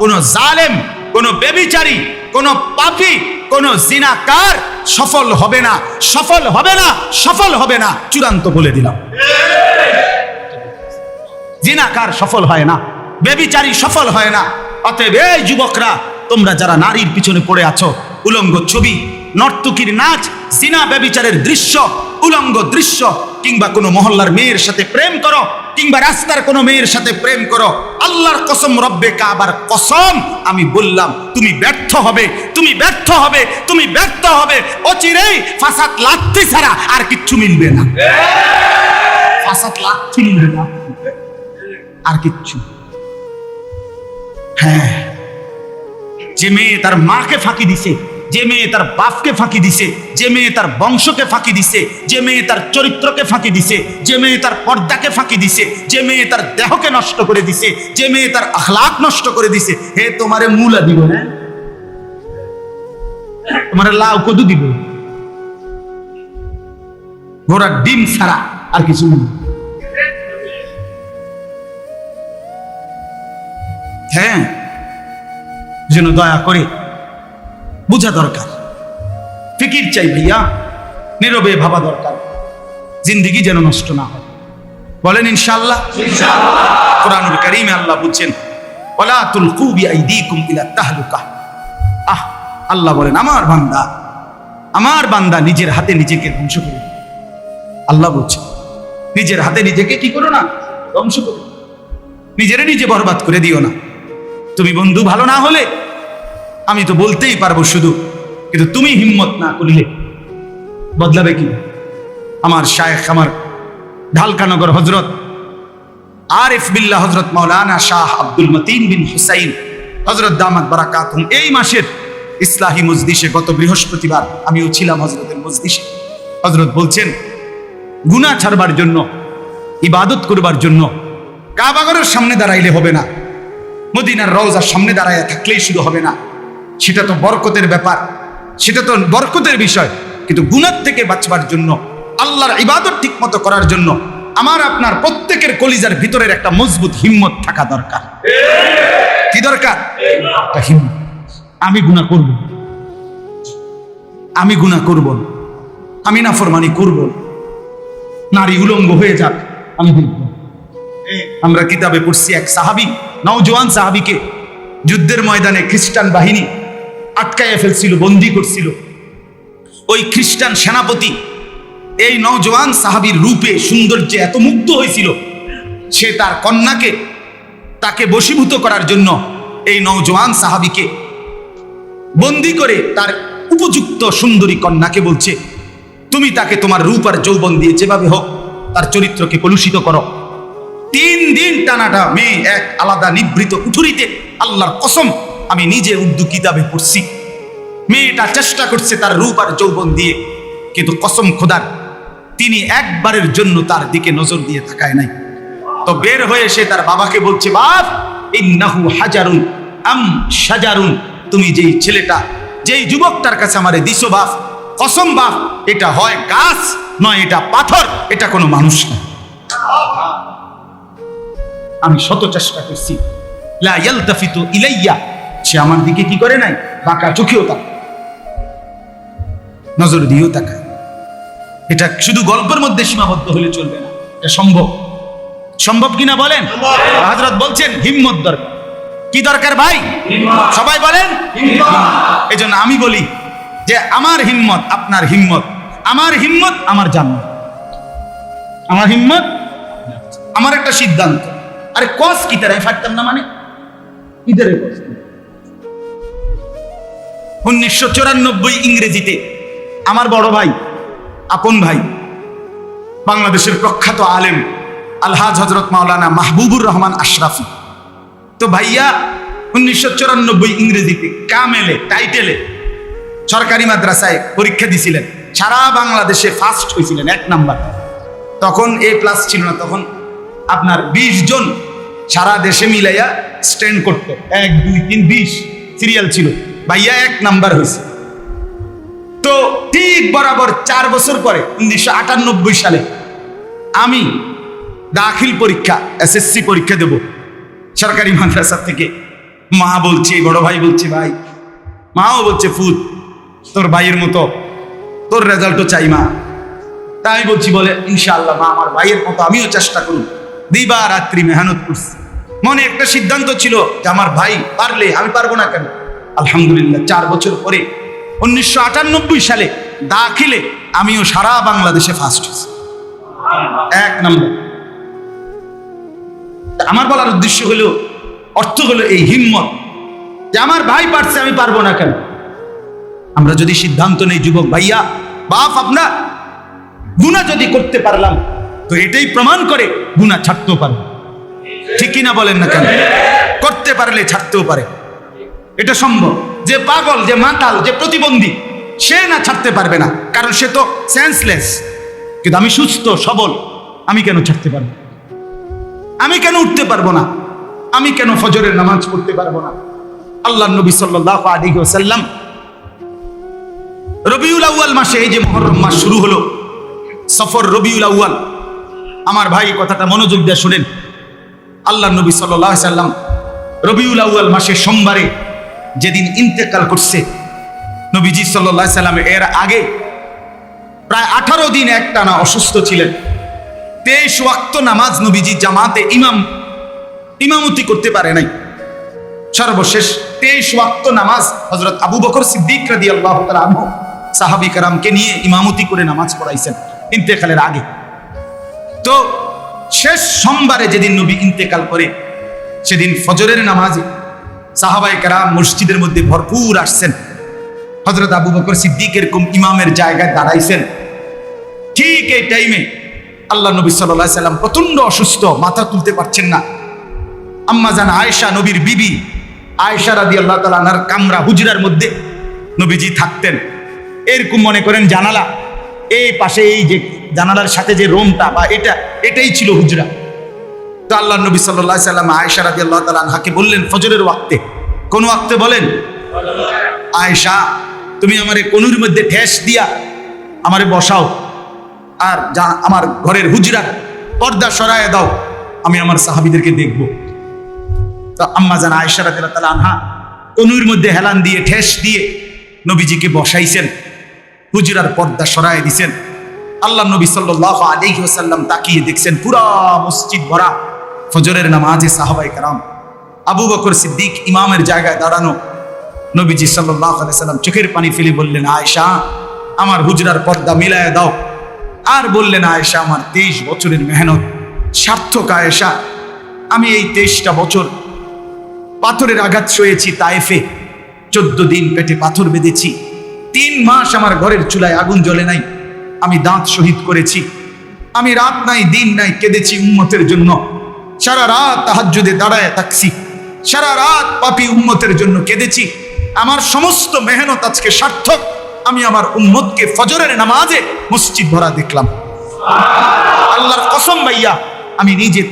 কোন জালেম, কোন বেবিচারী, কোন পাপি, কোন জিনাকার সফল হবে না, সফল হবে না, সফল হবে না। চূড়ান্ত বলে দিলাম। জিনাকার সফল হয় না, বেবিচারী সফল হয় না। অতএব এই যুবকরা, তোমরা যারা নারীর পিছনে পড়ে আছো, উলঙ্গ ছবি নর্তকীর নাচ জিনা বেবিচারের দৃশ্য, উলঙ্গ দৃশ্য, কিংবা কোনো মহল্লার মেয়ের সাথে প্রেম করো, কিংবা রাস্তার কোনো মেয়ের সাথে প্রেম করো। আল্লাহর কসম, রব্বে কাবার কসম, আমি বললাম, তুমি ব্যর্থ হবে, তুমি ব্যর্থ হবে, তুমি ব্যর্থ হবে। অচিরেই ফাসাদ লাত্তি ছাড়া আর কিচ্ছু মিলবে না। ফাসাদ লাত্তি মিলবে না। আর কিচ্ছু। হ্যাঁ যে মেয়ে তার মাকে ফাঁকি দিছে যে মেয়ে তার বাপকে ফাঁকি দিছে, যে মেয়ে তার বংশকে ফাঁকি দিছে, যে মেয়ে তার চরিত্রকে ফাঁকি দিছে, যে মেয়ে তার পর্দাকে ফাঁকি দিছে, যে মেয়ে তার দেহকে নষ্ট করে দিছে, যে মেয়ে তার আখলাক নষ্ট করে দিছে, হে তোমারে মূলা দিব না? তোমার লাউ কদু দিব ঘোড়ার ডিম ছাড়া আর কিছু নেই। হ্যাঁ যেন দয়া করে বোঝা দরকার। ফিকির চাই ভাইয়া নীরবে ভাবা দরকার। জিন্দিগি যেন নষ্ট না হয়। বলেন ইনশাআল্লাহ। কোরআনুল কারীমে আল্লাহ বলছেন ওয়ালা তুলকু বিআইদিকুম ইলা তাহলুকা। আহ আল্লাহ বলেন আমার বান্দা আমার বান্দা নিজের হাতে নিজেকে ধ্বংস করে আল্লাহ বলছেন নিজের হাতে নিজেকে কি করো না ধ্বংস করো। নিজেরে নিজে বরবাদ করে দিও না। তুমি বন্ধু ভালো না হলে আমি তো বলতেই পারব শুধু, কিন্তু তুমি হিম্মত না করলে বদলাবে কি? আমার শায়েখ, আমার ঢালকানগর হজরত আরিফ বিল্লাহ হজরত মাওলানা শাহ আব্দুল মতিন বিন হুসাইন হজরত দামাত বারাকাত এই মাসের ইসলাহী মজদিসে গত বৃহস্পতিবার আমিও ছিলাম হজরতের মজদিসে হজরত বলছেন, গুনাহ ছাড়বার জন্য, ইবাদত করবার জন্য কাবাগরের সামনে দাঁড়াইলে হবে না, মদিনার রওজার সামনে দাঁড়ায় থাকলেই শুধু হবে না। সেটা তো বরকতের ব্যাপার, সেটা তো বরকতের বিষয়। কিন্তু গুণার থেকে বাঁচবার জন্য, আল্লাহর ইবাদত ঠিক মতো করার জন্য আমার আপনার প্রত্যেকের কলিজার ভিতরের একটা মজবুত হিম্মত থাকা দরকার। কি দরকার? আমি গুণা করব। আমি গুণা করব। আমি নাফরমানি করব। নারী উলঙ্গ হয়ে যাক। আমি আমরা কিতাবে পড়ছি এক সাহাবি, নওজোয়ান সাহাবিকে যুদ্ধের ময়দানে খ্রিস্টান বাহিনী আটকাইয়া ফেলছিল, বন্দি করছিল। ওই খ্রিস্টান সেনাপতি, এই নওজোয়ান সাহাবির রূপে সৌন্দর্যে এত মুগ্ধ হয়েছিল সে তার কন্যাকে তাকে বশীভূত করার জন্য এই নওজোয়ান সাহাবিকে বন্দি করে তার উপযুক্ত সুন্দরী কন্যাকে বলছে, তুমি তাকে তোমার রূপ আর যৌবন দিয়ে যেভাবে হোক তার চরিত্রকে কলুষিত করো। তিন দিন টানাটা মেয়ে এক আলাদা নিবৃত কুঠুরিতে আল্লাহর কসম আমি নিজে উর্দু কিতাবে পড়ছি। মেয়েটা চেষ্টা করছে তার রূপ আর যৌবন দিয়ে, কিন্তু কসম খোদার, তিনি একবারের জন্য তার দিকে নজর দিয়ে থাকায় নাই। তো বের হয়ে সে তার বাবাকে বলছে, বাপ, ইন্নাহু হাজারুন, আম সাজারুন তুমি যেই ছেলেটা, যেই যুবকটার কাছে আমারে দিছো বাপ, কসম বাপ, এটা হয় গাছ, নয় এটা পাথর, এটা কোনো মানুষ না। আমি শত চেষ্টা করছি। লা ইয়ালতাফিতু ইলাইয়া সে আমার দিকে কি করে নাই? বাঁকা চোখেও তাক নজর দিয়েও তাকায়। এটা শুধু গল্পের মধ্যে সীমাবদ্ধ হলে চলবে না। এটা সম্ভব। সম্ভব কিনা বলেন? হযরত বলছেন হিম্মত দরকার। কি দরকার ভাই? সবাই বলেন? এই জন্য আমি বলি যে আমার হিম্মত আপনার হিম্মত। আমার হিম্মত আমার জান্নাত। আমার হিম্মত? আমার একটা সিদ্ধান্ত। আরে কস কি তারা? ফাটতাম না মানে? ইদারে কস? উনিশশো চুরানব্বই ইংরেজিতে, আমার বড় ভাই, আপন ভাই, বাংলাদেশের প্রখ্যাত আলেম, আলহাজ হজরত মাওলানা মাহবুবুর রহমান আশরাফি। তো ভাইয়া, উনিশশো চুরানব্বই ইংরেজিতে কামেলে, টাইটেলে সরকারি মাদ্রাসায় পরীক্ষা দিছিলেন। সারা বাংলাদেশে ফার্স্ট হয়েছিলেন এক নাম্বার। তখন এ প্লাস ছিল না, তখন আপনার ২০ জন সারা দেশে মিলাইয়া স্ট্যান্ড করতো। এক, দুই, তিন, বিশ সিরিয়াল ছিল। ভাইয়া, এক নাম্বার হয়েছে তো ঠিক বরাবর চার বছর পরে, উনিশশো আটানব্বই সালে, আমি দাখিল পরীক্ষা এসএসসি পরীক্ষা দেব। সরকারি মাদ্রাসা থেকে। মা বলছে, বড় ভাই বলছে, ভাই, মাও বলছে, ফুত, তোর ভাইয়ের মতো, তোর রেজাল্টও চাই মা। তাই আমি বলছি, বলে, ইনশাআল্লাহ, মা, আমার ভাইয়ের মতো, আমিও চেষ্টা করুন। দিবা রাত্রি মেহনত করছি। মনে একটা সিদ্ধান্ত ছিল যে, আমার ভাই পারলে, আমি পারব না কেন? আলহামদুলিল্লাহ, চার বছর পরে উনিশশো আটানব্বই সালে দাখিলে আমিও সারা বাংলাদেশে ফার্স্ট হয়েছি। এক নম্বর। আমার বলার উদ্দেশ্য হলো, অর্থ হলো এই হিম্মত যে আমার ভাই পারছে, আমি পারব না কেন? আমরা যদি সিদ্ধান্ত নেই, যুবক ভাইয়া, বাপ আপনার গুণা যদি করতে পারলাম, তো এটাই প্রমাণ করে গুণা ছাড়তেও পারব। ঠিক কিনা বলেন না কেন? করতে পারলে ছাড়তেও পারে। এটা সম্ভব। যে পাগল, যে মাতাল, যে প্রতিবন্ধী, সে না ছাড়তে পারবে না। কারণ সে তো সেন্সলেস কিন্তু আমি সুস্থ, সবল, আমি কেন ছাড়তে পারব? আমি কেন উঠতে পারব না? আমি কেন ফজরের নামাজ পড়তে পারব না? আল্লাহ নবী সাল্লাহ আলী সাল্লাম রবিউল আউয়াল মাসে, এই যে মহরম মাস শুরু হলো, সফর রবিউল আউয়াল। আমার ভাই কথাটা মনোযোগ দিয়ে শুনেন। আল্লাহ নবী সাল্লাহ সাল্লাম রবিউল আউয়াল মাসে সোমবারে যেদিন ইন্তেকাল করছে নবীজি সাল্লাহ সাল্লাম এর আগে, প্রায় আঠারো দিন একটানা অসুস্থ ছিলেন। তেইশ ওয়াক্ত নামাজ নবীজি জামাতে ইমাম, ইমামতি করতে পারে নাই। সর্বশেষ তেইশ ওয়াক্ত নামাজ হজরত আবু বকর সিদ্দিক রাদি আল্লাহ আনহু সাহাবি কারামকে নিয়ে ইমামতি করে নামাজ পড়াইছেন ইন্তেকালের আগে। তো শেষ সোমবারে যেদিন নবী ইন্তেকাল করে, সেদিন ফজরের নামাজে সাহাবাই কারাম মসজিদের মধ্যে ভরপুর আসছেন। হজরত আবু বকর সিদ্দিক এরকম ইমামের জায়গায় দাঁড়াইছেন। ঠিক এই টাইমে আল্লাহ নবী সাল্লাহ সাল্লাম প্রচণ্ড অসুস্থ, মাথা তুলতে পারছেন না। আম্মা জান আয়েশা নবীর বিবি আয়েশা রাদি আল্লাহ তালার কামরা হুজরার মধ্যে নবীজি থাকতেন। এরকম মনে করেন জানালা। এই পাশে এই যে জানালার সাথে যে রোমটা বা এটা, এটাই ছিল হুজরা। তো আল্লাহ নবী সাল্লাহ সাল্লাম আয়েশা রাদি আল্লাহ তালাহাকে বললেন, ফজরের ওয়াক্তে। কোন ওয়াক্তে বলেন? আয়েশা, তুমি আমারে কনুর মধ্যে ঠেস দিয়া আমারে বসাও আর যা আমার ঘরের হুজরা পর্দা সরায় দাও, আমি আমার সাহাবিদেরকে দেখব। তো আম্মা জান আয়েশা রাদিয়াল্লাহু তাআলা আনহা কনুর মধ্যে হেলান দিয়ে, ঠেস দিয়ে নবীজিকে বসাইছেন, হুজরার পর্দা সরায় দিছেন। আল্লাহ নবী আলাইহি ওয়াসাল্লাম তাকিয়ে দেখছেন, পুরা মসজিদ ভরা। ফজরের নামাজে সাহাবাই কারাম আবু বকর সিদ্দিক ইমামের জায়গায় দাঁড়ানো নবীজি সাল্লাম চোখের পানি ফেলে বললেন, আয়েশা, আমার হুজরার পর্দা মিলায় দাও। আর বললেন, আয়েশা, আমার তেইশ বছরের মেহনত সার্থক আয়সা আমি এই তেইশটা বছর পাথরের আঘাত শুয়েছি তায়েফে। চোদ্দ দিন পেটে পাথর বেঁধেছি। তিন মাস আমার ঘরের চুলায় আগুন জ্বলে নাই। আমি দাঁত শহীদ করেছি। আমি রাত নাই, দিন নাই কেঁদেছি উন্মতের জন্য। সারা রাত তাহাজ্জুদে দাঁড়ায় থাকছি। সারা রাত পাপি উম্মতের জন্য কেঁদেছি। আমার সমস্ত মেহনত আজকে সার্থক। আমি আমার উম্মতকে ফজরের নামাজে মসজিদ ভরা দেখলাম। আল্লাহর কসম ভাইয়া, আমি নিজে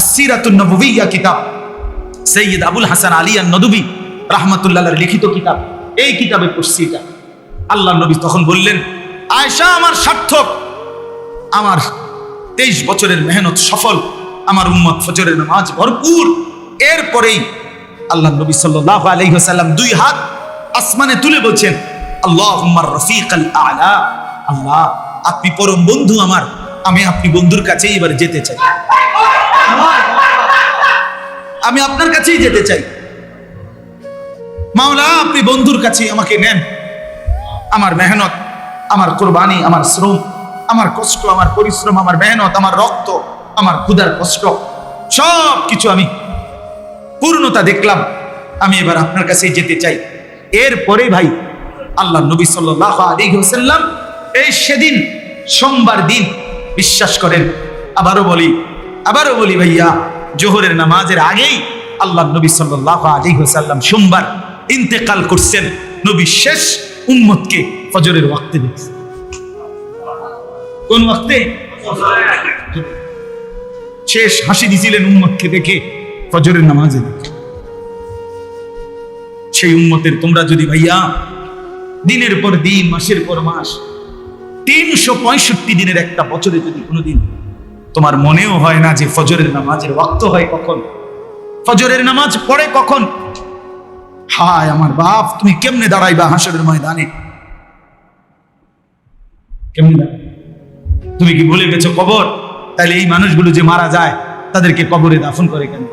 আসিরাতুন নববিয়া কিতাব, সৈয়দ আবুল হাসান আলী আর নদবী লিখিত কিতাব, এই কিতাবে পড়ছি এটা। আল্লাহ নবী তখন বললেন আয়সা আমার সার্থক। আমার তেইশ বছরের মেহনত সফল। আমার উম্মত ফজরের নামাজ ভরপুর। এরপরেই আল্লাহ নবী সাল্লাহ আলাইহি ওয়াসাল্লাম দুই হাত আসমানে তুলে বলছেন আল্লাহ রফিক আল। আলা আল্লাহ, আপনি পরম বন্ধু আমার, আমি আপনি বন্ধুর কাছেই এবার যেতে চাই। আমি আপনার কাছেই যেতে চাই। মাওলা, আপনি বন্ধুর কাছে আমাকে নেন। আমার মেহনত, আমার কোরবানি, আমার শ্রম, আমার কষ্ট, আমার পরিশ্রম, আমার মেহনত, আমার রক্ত আমার ক্ষুদার কষ্ট সব কিছু আমি পূর্ণতা দেখলাম। আমি এবার আপনার কাছেই যেতে চাই। এরপরে ভাই, আল্লাহ নবী সাল্লাহ আলী হোসাল্লাম এই সেদিন, সোমবার দিন বিশ্বাস করেন। আবারও বলি আবারও বলি ভাইয়া, জোহরের নামাজের আগেই আল্লাহ নবী সাল্লাহ আলী হোসাল্লাম সোমবার ইন্তেকাল করছেন। নবী শেষ উম্মতকে ফজরের ওয়াক্তে দেখছেন। কোন ওয়াক্তে? শেষ হাসি দিছিলেন উম্মতকে দেখে ফজরের নামাজে। সেই উম্মতের তোমরা যদি ভাইয়া দিনের পর দিন, মাসের পর মাস, তিনশো পঁয়ষট্টি দিনের একটা বছরে যদি কোনোদিন তোমার মনেও হয় না যে ফজরের নামাজের ওয়াক্ত হয় কখন, ফজরের নামাজ পড়ে কখন, হায় আমার বাপ, তুমি কেমনে দাঁড়াইবা হাসরের ময়দানে? কেমনে তুমি কি ভুলে গেছো কবর তাহলে এই মানুষগুলো যে মারা যায়, তাদেরকে কবরে দাফন করে কেন?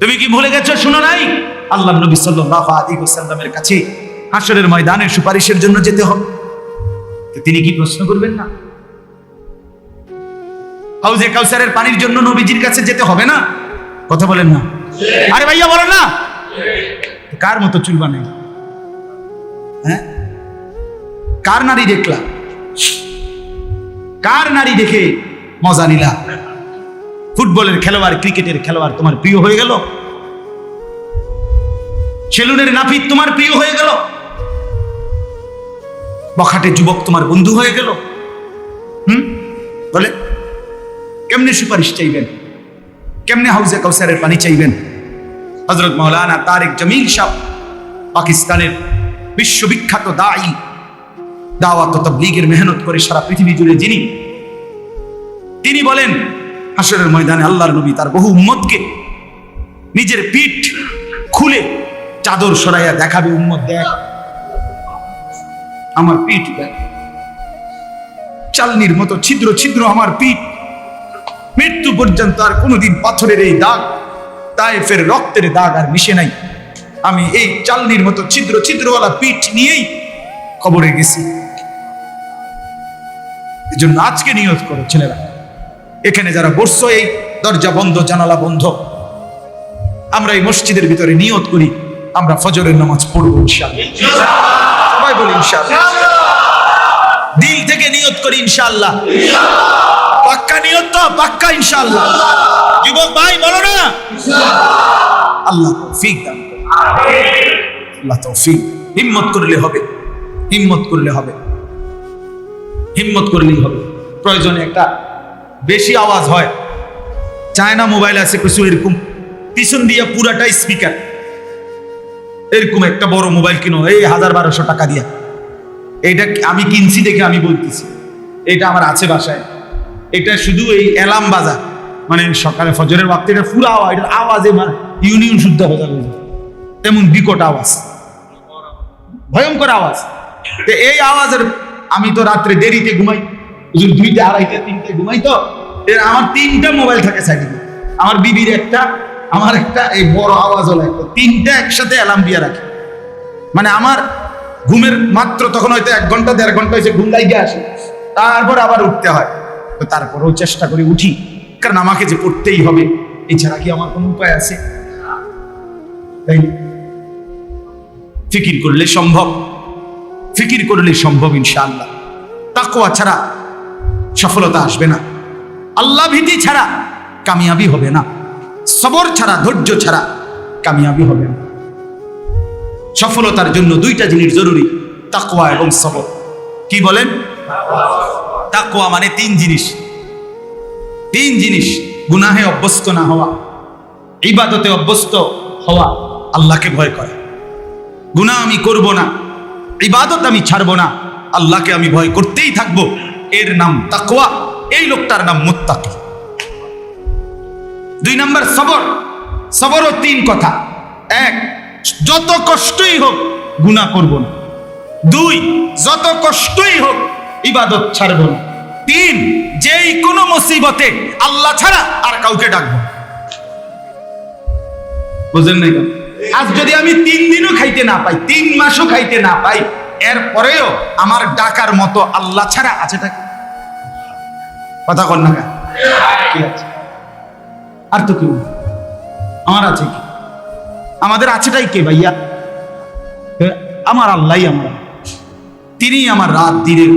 তুমি কি ভুলে গেছো, শুনো নাই? আল্লাহ নবী সাল্লাল্লাহু আলাইহি ওয়াসাল্লামের কাছে হাসরের ময়দানে সুপারিশের জন্য যেতে হবে। তিনি কি প্রশ্ন করবেন না? হাউজে কাউসারের পানির জন্য নবীজির কাছে যেতে হবে না? কথা বলেন না। আরে ভাইয়া, বলেন না। কার মতো চুল বানাই? হ্যাঁ? কার নারী দেখলা কার নারী দেখে মজা নিলা? ফুটবলের খেলোয়াড়, ক্রিকেটের খেলোয়াড় তোমার প্রিয় হয়ে গেল? সেলুনের নাপিত তোমার প্রিয় হয়ে গেল? বখাটে যুবক তোমার বন্ধু হয়ে গেল? হুম? বলে, কেমনে সুপারিশ চাইবেন? কেমনে হাউজে কাউসারের পানি চাইবেন? হজরত মৌলানা তারেক জমিল সাহ, পাকিস্তানের বিশ্ববিখ্যাত দায়ী দাওয়াত তবলিগের মেহনত করে সারা পৃথিবী জুড়ে যিনি, তিনি বলেন হাসরের ময়দানে আল্লাহর নবী তার বহু উম্মতকে নিজের পিঠ খুলে চাদর সরাইয়া দেখাবে, উম্মত, দেখ, আমার পিঠ দেখ। চালনির মতো ছিদ্র ছিদ্র আমার পিঠ। মৃত্যু পর্যন্ত আর কোনোদিন পাথরের এই দাগ তাইফের রক্তের দাগ আর মিশে নাই। আমি এই চালনির মতো ছিদ্র, ছিদ্রওয়ালা পিঠ নিয়েই কবরে গেছি। এজন্য আজকে নিয়ত করো ছেলেরা। এখানে যারা বসছো, এই দরজা বন্ধ, জানালা বন্ধ, আমরা এই মসজিদের ভিতরে নিয়ত করি, আমরা ফজরের নামাজ পড়ব সবাই বলি দিল থেকে নিয়ত করি ইনশাল্লাহ পাক্কা নিয়ত তো, পাক্কা ইনশাল্লাহ যুবক ভাই, বলো না। আল্লাহ তৌফিক দান। আল্লাহ তৌফিক। হিম্মত করলে হবে। হিম্মত করলে হবে। হিম্মত করলেই হবে। প্রয়োজনে একটা বেশি আওয়াজ হয়। চায়না মোবাইল আছে কিছু এরকম। পিছন দিয়ে পুরাটাই স্পিকার এরকম একটা বড় মোবাইল কিনো, এই হাজার বারোশো টাকা দিয়া। এইটা আমি কিনছি দেখে আমি বলতেছি। এটা আমার আছে বাসায়। এটা শুধু এই অ্যালার্ম বাজার মানে সকালে ফজরের ওয়াক্তে এটা পুরো আওয়াজ, এটার আওয়াজে ইউনিয়ন শুদ্ধ হয়ে যাবে। তেমন বিকট আওয়াজ। ভয়ঙ্কর আওয়াজ। এই আওয়াজের আমি তো রাত্রে দেরিতে ঘুমাই। হুজুর দুইটা আড়াইটা, তিনটে ঘুমাই তো। এর আমার তিনটা মোবাইল থাকে সাইডে। আমার বিবির একটা, আমার একটা, এই বড় আওয়াজ হলো একটা। তিনটা একসাথে অ্যালার্ম দিয়ে রাখি। মানে আমার ঘুমের মাত্র তখন হয়তো এক ঘণ্টা, দেড় ঘণ্টা হয়েছে, ঘুম লাগিয়ে আসে। তারপর আবার উঠতে হয়। তো তারপরেও চেষ্টা করে উঠি। কারণ আমাকে যে পড়তেই হবে, এছাড়া কি আমার কোনো উপায় আছে? তাই? ফিকির করলে সম্ভব। ফিকির করলে সম্ভব ইনশাআল্লাহ। তাকওয়া ছাড়া সফলতা আসবে না। আল্লাহ ভীতি ছাড়া কামিয়াবি হবে না। সবর ছাড়া, ধৈর্য ছাড়া কামিয়াবি হবে না। সফলতার জন্য দুইটা জিনিস জরুরি, তাকওয়া এবং সবর। কি বলেন? তাকওয়া মানে তিন জিনিস। তিন জিনিস, গুনাহে অভ্যস্ত না হওয়া, ইবাদতে অভ্যস্ত হওয়া আল্লাহকে ভয় করে। গুনাহ আমি করব না। ইবাদত আমি ছাড়বো না। আল্লাহকে আমি ভয় করতেই থাকব। এর নাম তাকওয়া। এই লোকটার নাম মুত্তাকি। দুই নম্বর সবর। সবরও তিন কথা। এক, যত কষ্টই হোক গুণা করব না। দুই, যত কষ্টই হোক ইবাদত ছাড়ব না। তিন, যেই কোনো মুসিবতে আল্লাহ ছাড়া আর কাউকে ডাকবো না। বুঝলেন কেন? আজ যদি আমি তিন দিনও খাইতে না পাই, তিন মাসও খাইতে না পাই এরপরেও আমার ডাকার মতো আল্লাহ ছাড়া আছে কি? কথা কর না? আর তো কেউ আমার আছে কি? আমাদের আছেটাই কে ভাইয়া? আমার আল্লাহ আমার। তিনি আমার রাত দিনের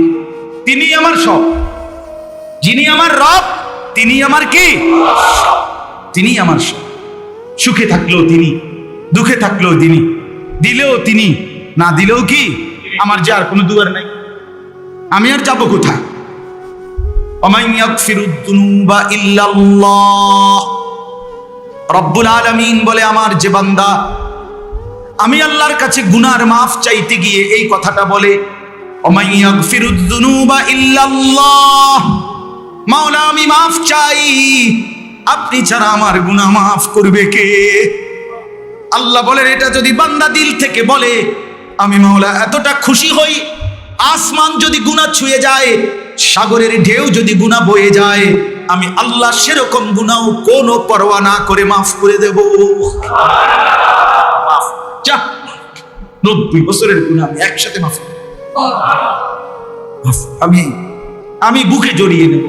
তিনি আমার সব। যিনি আমার রব তিনি আমার কি? তিনি আমার সব। সুখে থাকলেও তিনি দুঃখে থাকলেও তিনি, দিলেও তিনি, না দিলেও কি? আমার যার কোনো দুয়ার নাই। আমি আর যাব কোথায়? রব্বুল বলে, আমার যে বান্দা, আমি আল্লাহর কাছে গুনার মাফ চাইতে গিয়ে এই কথাটা বলে মাওলা, আমি মাফ চাই। আপনি ছাড়া আমার গুনা মাফ করবে কে? আল্লাহ বলেন, এটা যদি বান্দা দিল থেকে বলে, আমি মাওলা এতটা খুশি হই, আসমান যদি গুণা ছুঁয়ে যায়, সাগরের ঢেউ যদি গুণা বয়ে যায়, আমি আল্লাহ সেরকম গুণাও কোনো পরোয়া না করে মাফ করে দেব। নব্বই বছরের গুণা আমি একসাথে মাফ। আমি আমি বুকে জড়িয়ে নেব।